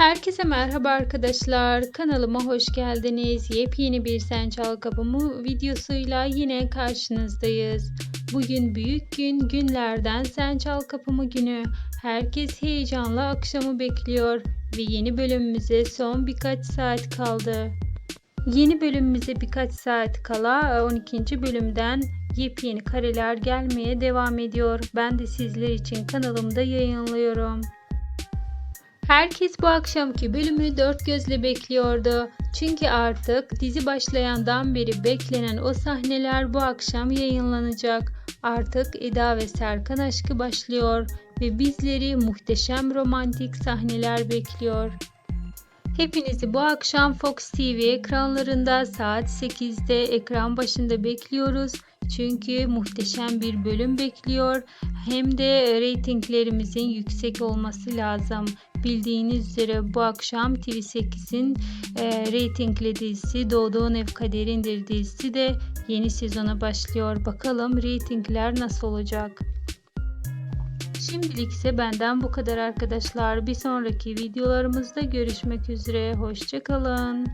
Herkese merhaba arkadaşlar. Kanalıma hoş geldiniz. Yepyeni bir Sen Çal Kapımı videosuyla yine karşınızdayız. Bugün büyük gün günlerden Sen Çal Kapımı günü. Herkes heyecanla akşamı bekliyor ve yeni bölümümüze son birkaç saat kaldı. Yeni bölümümüze birkaç saat kala 12. bölümden yepyeni kareler gelmeye devam ediyor. Ben de sizler için kanalımda yayınlıyorum. Herkes bu akşamki bölümü dört gözle bekliyordu. Çünkü artık dizi başlayandan beri beklenen o sahneler bu akşam yayınlanacak. Artık Eda ve Serkan aşkı başlıyor ve bizleri muhteşem romantik sahneler bekliyor. Hepinizi bu akşam Fox TV ekranlarında saat 8'de ekran başında bekliyoruz. Çünkü muhteşem bir bölüm bekliyor. Hem de reytinglerimizin yüksek olması lazım. Bildiğiniz üzere bu akşam TV8'in e, reytingli dizisi Doğduğun Ev Kaderindir dizisi de yeni sezona başlıyor. Bakalım reytingler nasıl olacak? Şimdilik ise benden bu kadar arkadaşlar. Bir sonraki videolarımızda görüşmek üzere. Hoşçakalın.